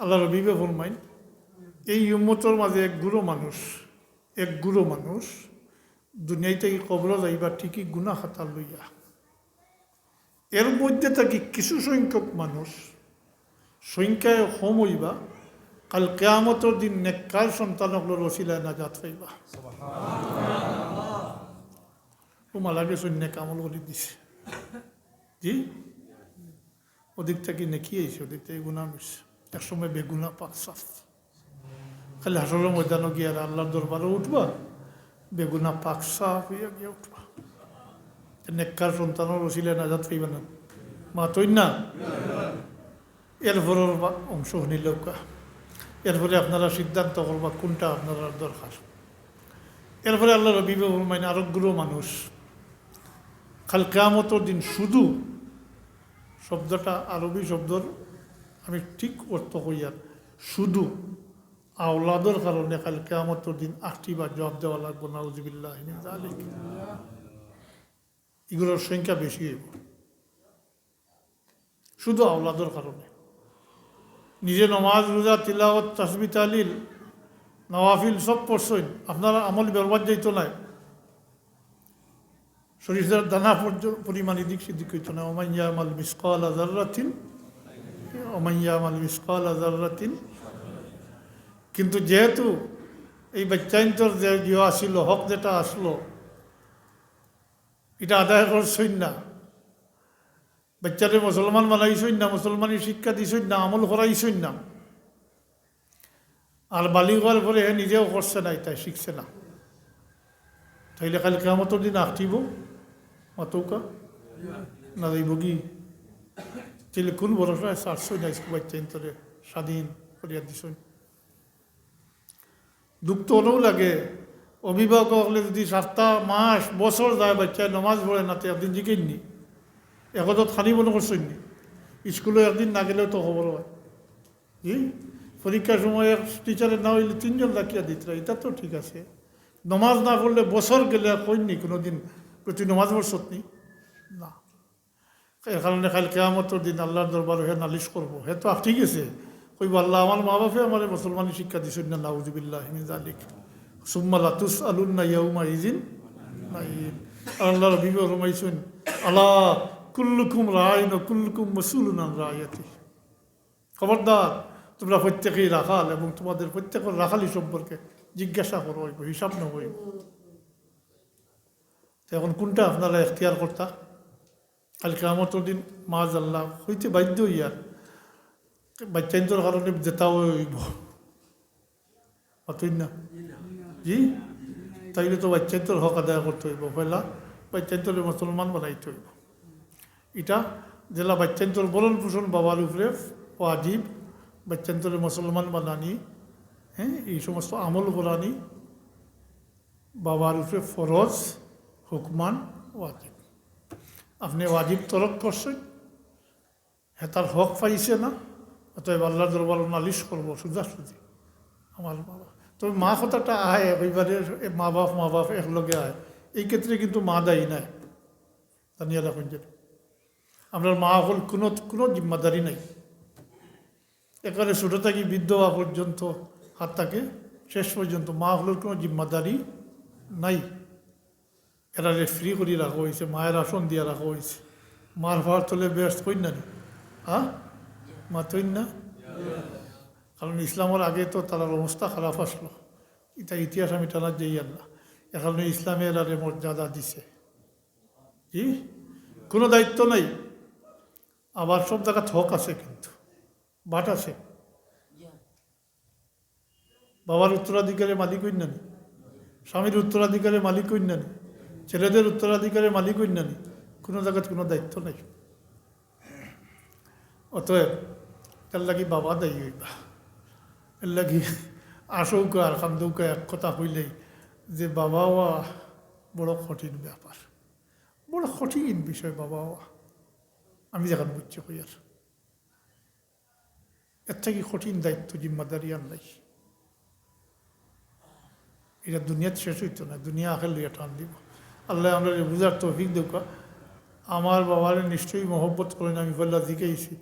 আল্লাহ রবিবে ফরমাইন, এই উম্মতর মাঝে এক গুরু মানুষ, এক গুরু মানুষ দুনিয়ায় থেকে কবর যাইবা ঠিকই গুণা খাতা লইয়া। এর মধ্যে থাকি কিছু সংখ্যক মানুষ, সংখ্যায় হোম হইবা, কাল কেয়ামতর দিন নেককার সন্তানকল রসিলায় নাজাত পাইবা। ও মালাগে সৈন্য কামল করে দিছে। জি? ওদিক থেকে নেকি আইছে, ওদিক থেকে গুণা মিশছে একসময় বেগুনা পাক সাফ। খালি হাসরের ময়দানও গিয়ে আল্লাহর দরবারে উঠবা, বেগুনা পাক সাফ হইয়া গিয়ে উঠবা। নেককার সন্তানও রসিলে নাজাত পাইবা না। মা তৈ না এরপরের অংশ নিলৌকা এরপরে আপনারা সিদ্ধান্ত করবা কোনটা আপনারা দরকার। এরপরে আল্লাহ রবি মানে আরোগ্য মানুষ। কাল কেয়ামতর দিন শুধু শব্দটা আরবি শব্দর আমি ঠিক অর্থ হইয়ার শুধু আওলাদর কারণে কাল কেয়ামতর দিন আটটি বা জবাব দেওয়া লাগবো, নাউজিবিল্লাহ এগুলোর সংখ্যা বেশি শুধু আওলাদর কারণে। নিজে নমাজ, রোজা, তিলাওয়াত, তাসবি, তালিল, নওয়াফিল সব পড়ছেন। আপনারা আমল বরবাদ যাইতো নাই শরীরের দানা পরিমাণ এদিক সেদিক হইতো না। ওমাইয়া মাল মিসকাল আজারাতিন ওমাইয়া মাল মিসকাল আজারাতিন কিন্তু যেহেতু এই বাচ্চাইন্তর যে ইয়ে আসিল, হক যেটা আসলো, এটা আদায় করছই না বাচ্চারে মুসলমান বানাইছই না মুসলমানি শিক্ষা দিছই না আমল করাইছই না আর বালি হওয়ার পরে হে নিজেও করছে না, তাই শিখছে না। তাইলে কাল কেমতর দিন আঁকটিব, মাতৌকা, না যাইব কি? তাইলে কোন ভরসা সারছই না স্কুল বাচ্চা ইন্তরে স্বাধীন করিয়া দিছই দুঃখ তো হলেও লাগে অভিভাবক হলে যদি সাতটা মাস বছর যায় বাচ্চায় নমাজ পড়ে না তো একদিন জিকেন নি একদত খানি মনে করছেন নি স্কুলে একদিন না গেলেও তো খবর হয় জি পরীক্ষার সময় এক টিচারের না হইলে তিনজন ডাকিয়া দিত এটা তো ঠিক আছে নমাজ না পড়লে বছর গেলে কইনি কোনো দিন প্রতি নমাজ বছর নি না এর কারণে খালি কেয়ামতর দিন আল্লাহর দরবার হে নালিশ করব। হে তো ঠিক আছে। কইব, আল্লাহ, আমার মা বাপে আমার মুসলমানি শিক্ষা দিছেন না, নাউজুবিল্লাহ হিমিন জালিক সুম্মা লাতুস আলুন না ইয়াউমা ইজিন নাইন। আল্লাহ রবি রমাইছেন আল্লাহ কুল্লুকুম রায়ন কুল্লুকুম মসুলুন রায়াতি খবরদার, তোমরা প্রত্যেকেই রাখাল এবং তোমাদের প্রত্যেকের রাখালি সম্পর্কে জিজ্ঞাসা করো, হিসাব না হইব তো এখন কোনটা আপনারা এখতিয়ার করতা? কাল কেমতর দিন মাজ আল্লাহ হইতে বাধ্য ইয়ার বাচ্চাইন্তর কারণে জেতাও হইব। অতই না? জি? তাইলে তো বাচ্চাইন্তর হক আদায় করতে হইব। পয়লা বাচ্চাইন্তরে মুসলমান বানাইতে হইব। এটা জেলা বাচ্চাইন্তর বরণ পোষণ বাবার উপরে ওয়াজিব। বাচ্চান্তরে মুসলমান বানানি হ্যাঁ এই সমস্ত আমল করানি বাবার উপরে ফরজ, হুকমান, ওয়াজিব। আপনি ওয়াজিব তরক করছেন। হ্যাঁ তার হক পাইছে না। অতএব আল্লাহ দরবার নালিশ করব, সোজাসুজি। আমার বাবা। তবে মা কথাটা আয় এবারে মা বাপ মা বাপ একলগে আয় এই ক্ষেত্রে কিন্তু মা দায়ী নাই। জানিয়ে রাখুন যে। আপনার মা হল কোনো কোনো জিম্মাদারি নাই। এখানে ছোটো থাকি বৃদ্ধ পর্যন্ত হাত থাকে, শেষ পর্যন্ত মা হলোর কোনো জিম্মাদারি নাই। এরা ফ্রি করে রাখা হয়েছে মায়ের আসন দিয়ে রাখা হয়েছে মার ভার তোলে ব্যস্ত কই না নি হ্যাঁ? মা তৈন না? কারণ ইসলামের আগে তো তার অবস্থা খারাপ আসলো। এটা ইতিহাস আমি টানার যেই আল্লাহ। এখানে ইসলামের আরে মর্যাদা দিছে। জি কোনো দায়িত্ব নাই। আবার সব জায়গা থক আছে কিন্তু। বাট আছে। বাবার উত্তরাধিকারের মালিক হইন নানি স্বামীর উত্তরাধিকারের মালিক হইন নানি ছেলেদের উত্তরাধিকারের মালিক নানি কোনো জায়গায় কোনো দায়িত্ব নাই। অতএব, এর লাগি বাবা দায়ী হইবা। এর লাগি আসৌকা আর কান্দৌকা এক কথা হইলেই যে বাবা হওয়া বড় কঠিন ব্যাপার। বড় কঠিন বিষয় বাবা হওয়া। আমি যখন বুঝছি হইয়ার এর থেকে কঠিন দায়িত্ব জিম্মাদারি আর নাই। এটা দুনিয়াত শেষ হইতো না। দুনিয়া আখের লইয়া টান দিব। আল্লাহ আমরা বুঝার তৌফিক দেউকা, আমার বাবার নিশ্চয়ই মহব্বত করেন আমি বললা দিকেইছি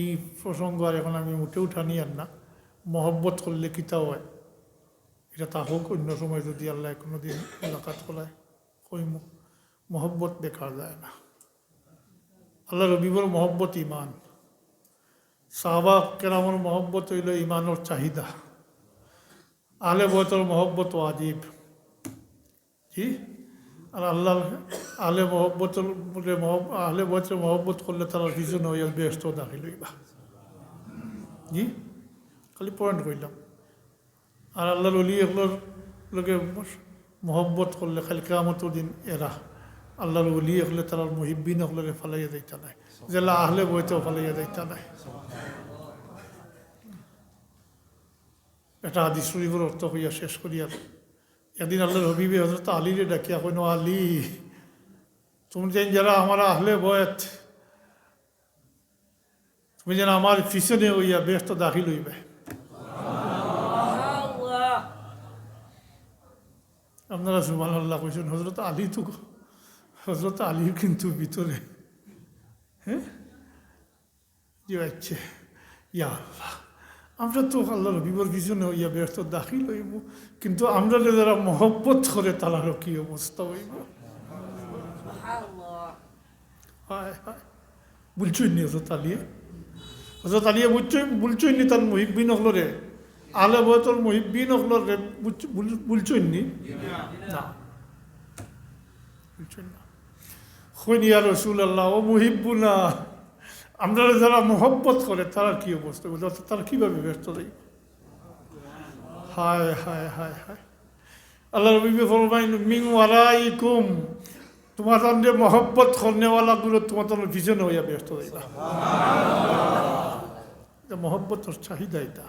এই প্রসঙ্গ আর এখন আমি উঠে উঠানি আর না। মহব্বত করলে কিতা হয়? এটা তা হোক, অন্য সময় যদি আল্লাহ কোনো দিন এলাকাত করায় কইম মহব্বত বেকার যায় না। আল্লাহ রবিবর মহব্বত ইমান সাহবা কেরামর মহব্বত হইল ইমানোর চাহিদা। আলে বয়তর মহব্বত ওয়াজিব। জি আর আল্লাহ আলে মহব্বতর বলে মহব- আলে বয়তের মহব্বত করলে তারা পিছনে হইয়া ব্যস্ত দাখিল হইবা। জি? খালি পয়েন্ট কইলাম। আর আল্লাহর অলি এগুলোর লোকে মহব্বত করলে খালি কেয়ামতর দিন এরা। আল্লাহর অলি এগুলো তারা মহিবিন এগুলোরে ফালাইয়া যাইতা নাই। জেলা আহলে বইতেও ফালাইয়া যাইতা নাই। এটা আদি শরীফের অর্থ হইয়া শেষ করিয়া একদিন আল্লাহর হবিবে হজরত আলীরে ডাকিয়া কইন আলী তুমি যেন যারা আমার আহলে বয়ত তুমি যেন আমার পিছনে হইয়া ব্যস্ত দাখিল হইবে. আপনারা সুমান আল্লাহ কইছেন হজরত আলী তো হজরত আলীর কিন্তু ভিতরে হ্যাঁ? জি আচ্ছা ইয়া আল্লাহ। আমরা তো আল্লাহ রবিবার পিছনে হইয়া ব্যস্ত দাখিল হইব। কিন্তু আমরা যে যারা মহব্বত করে তারারও কি অবস্থা হইব. হায় হায়। বুলছই নি হজরত আলিয়ে হজরত আলিয়ে বুঝছই বুলছই নি তার মহিবিন হলরে আলে বয়তর মহিবিন হলরে বুলছই নি? না। বুলছই না। হইনি আর রসুল আল্লাহ ও মুহিব্বুনা। আমরা যারা মোহব্বত করে, তারা কি অবস্থা? বুঝলো তারা কীভাবে ব্যস্ত দেয় হায় হায় হায় হায়। আল্লাহ রবি ফরমাইন মিং ওয়ারাইকুম তোমার সঙ্গে মহব্বত করনেওয়ালাগুলো তোমার তোমার পিছনে হইয়া ব্যস্ত দিলা মহব্বতর চাহিদা এটা।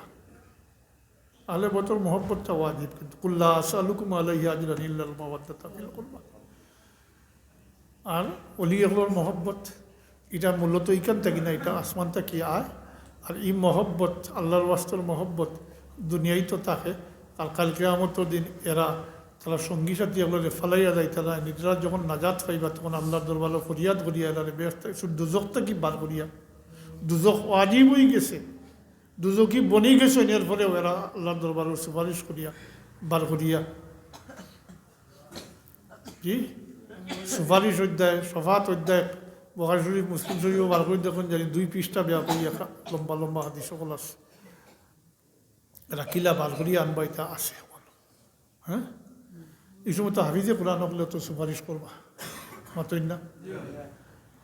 আলে বছর মহব্বতটা ওয়াজিব, কিন্তু কুল্লা আসালুকুম আলাইহি আজরান ইল্লাল মাওয়াদ্দাতা ফিল কুরবা। আর অলি এগুলোর মহব্বত এটা মূলত ইখান থাকি না, এটা আসমান থাকি আয়। আর এই মহব্বত, আল্লাহর ওয়াস্তর মহব্বত দুনিয়ায় তো থাকে। আর কালকে আমতর দিন এরা, তারা সঙ্গী সাথী এগুলো ফালাইয়া যায় তারা নিজেরা যখন নাজাত পাইবা, তখন আল্লাহর দরবারে ফরিয়াদ করিয়া, এরা ব্যস্ত শুধু দুজকটা কি বার করিয়া। দুজক ওয়াজিব হয়ে গেছে। দুজকি বনি গেছে, এর পরেও এরা আল্লাহর দরবারে সুপারিশ করিয়া, বার করিয়া। কি? সুপারিশ অধ্যায়, সফাত অধ্যায় বহার শরীফ, মুসলিম শরীফ বার করে দেখুন, জানি দুই পৃষ্ঠা বেয়া করি লম্বা লম্বা হাতি সকল আছে। এরা কিলা বার করিয়া আনবা এটা আছে হ্যাঁ? এই সময় তো হাফিজে কোরআন হলে তো সুপারিশ করবা। মাতই না?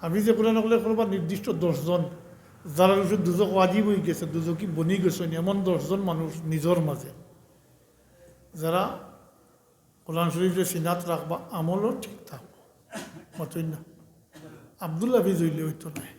হাফিজে কোরআন হলে করবা নির্দিষ্ট দশজন। যারা ওষুধ দুজক ওয়াজিব হয়ে গেছে দুজকি বনি গেছে এমন দশজন মানুষ নিজের মাঝে। যারা কোরআন শরীফে সিনাত রাখবা, আমলও ঠিক থাকব। মাতই না? আবদুল্লাহ বিজয়ী হইতো নাই